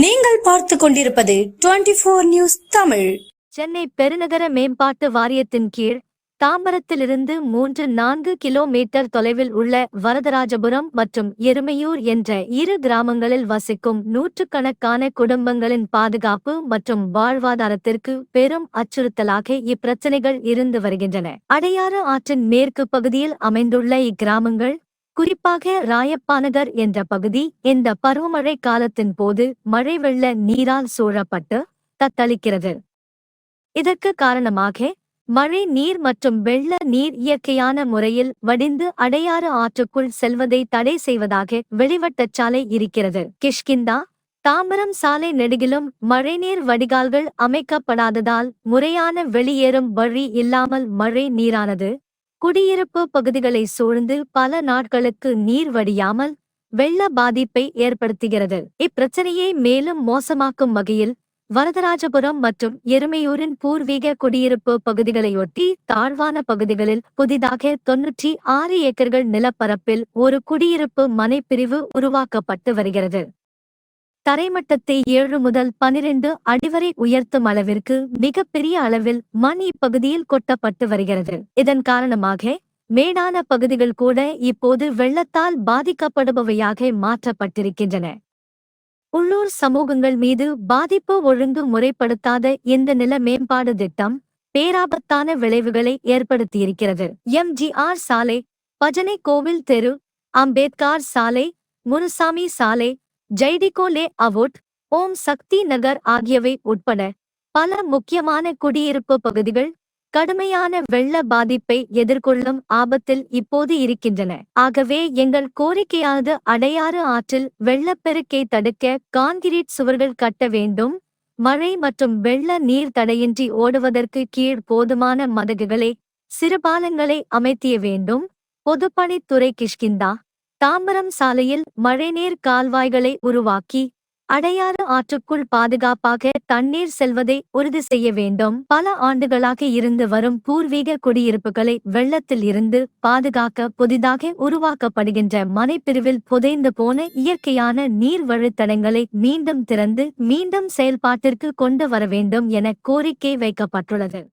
நீங்கள் பார்த்து கொண்டிருப்பது twenty four news Tamil. Chennai பெருநகர மேம்பாட்டு வாரியத்தின் கீழ் தாம்பரத்திலிருந்து மூன்று நான்கு கிலோமீட்டர் தொலைவில் உள்ள வரதராஜபுரம் மற்றும் எருமையூர் என்ற இரு கிராமங்களில் வசிக்கும் நூற்றுக்கணக்கான குடும்பங்களின் பாதுகாப்பு மற்றும் வாழ்வாதாரத்திற்கு பெரும் அச்சுறுத்தலாக இப்பிரச்சினைகள் இருந்து வருகின்றன. அடையாறு ஆற்றின் மேற்கு பகுதியில் அமைந்துள்ள இக்கிராமங்கள் குறிப்பாக ராயப்பானகர் என்ற பகுதி இந்த பருவமழை காலத்தின் போது மழை வெள்ள நீரால் சூழப்பட்டு தத்தளிக்கிறது. இதற்கு காரணமாக மழை நீர் மற்றும் வெள்ள நீர் இயற்கையான முறையில் வடிந்து அடையாறு ஆற்றுக்குள் செல்வதை தடை செய்வதாக வெளிவட்டச் சாலை இருக்கிறது. கிஷ்கிந்தா தாம்பரம் சாலை நெடுகிலும் மழைநீர் வடிகால்கள் அமைக்கப்படாததால் முறையான வெளியேறும் வழி இல்லாமல் மழை நீரானது குடியிருப்பு பகுதிகளை சூழ்ந்து பல நாட்களுக்கு நீர் வடியாமல் வெள்ள பாதிப்பை ஏற்படுத்துகிறது. இப்பிரச்சனையை மேலும் மோசமாக்கும் வகையில் வரதராஜபுரம் மற்றும் எருமையூரின் பூர்வீக குடியிருப்பு பகுதிகளையொட்டி தாழ்வான பகுதிகளில் புதிதாக தொன்னூற்றி ஆறு ஏக்கர்கள் நிலப்பரப்பில் ஒரு குடியிருப்பு மனைப்பிரிவு உருவாக்கப்பட்டு வருகிறது. தரைமட்டத்தை ஏழு முதல் பனிரெண்டு அடிவரை உயர்த்தும் அளவிற்கு மிகப்பெரிய அளவில் மண் இப்பகுதியில் கொட்டப்பட்டு வருகிறது. இதன் காரணமாக மேடான பகுதிகள் கூட இப்போது வெள்ளத்தால் பாதிக்கப்படுபவையாக மாற்றப்பட்டிருக்கின்றன. உள்ளூர் சமூகங்கள் மீது பாதிப்பு ஒழுங்கு முறைப்படுத்தாத இந்த நில மேம்பாடு திட்டம் பேராபத்தான விளைவுகளை ஏற்படுத்தியிருக்கிறது. எம்ஜிஆர் சாலை பஜனை கோவில் தெரு அம்பேத்கார் சாலை முனுசாமி சாலை ஜெய்டிகோ லே அவுட் ஓம் சக்தி நகர் ஆகியவை உட்பட பல முக்கியமான குடியிருப்பு பகுதிகள் கடுமையான வெள்ள பாதிப்பை எதிர்கொள்ளும் ஆபத்தில் இப்போது இருக்கின்றன. ஆகவே எங்கள் கோரிக்கையானது அடையாறு ஆற்றில் வெள்ளப்பெருக்கை தடுக்க கான்கிரீட் சுவர்கள் கட்ட வேண்டும். மழை மற்றும் வெள்ள நீர் தடையின்றி ஓடுவதற்கு கீழ் போதுமான மதகுகளை சிறுபாலங்களை அமைத்திய வேண்டும். பொதுப்பணித்துறை கிஷ்கிந்தா தாம்பரம் சாலையில் மழைநீர் கால்வாய்களை உருவாக்கி அடையாறு ஆற்றுக்குள் பாதுகாப்பாக தண்ணீர் செல்வதை உறுதி செய்ய வேண்டும். பல ஆண்டுகளாக இருந்து வரும் பூர்வீக குடியிருப்புகளை வெள்ளத்தில் இருந்து பாதுகாக்க புதிதாக உருவாக்கப்படுகின்ற மனைப்பிரிவில் புதைந்து போன இயற்கையான நீர் வழித்தடங்களை மீண்டும் திறந்து மீண்டும் செயல்பாட்டிற்கு கொண்டு வர வேண்டும் என கோரிக்கை வைக்கப்பட்டுள்ளது.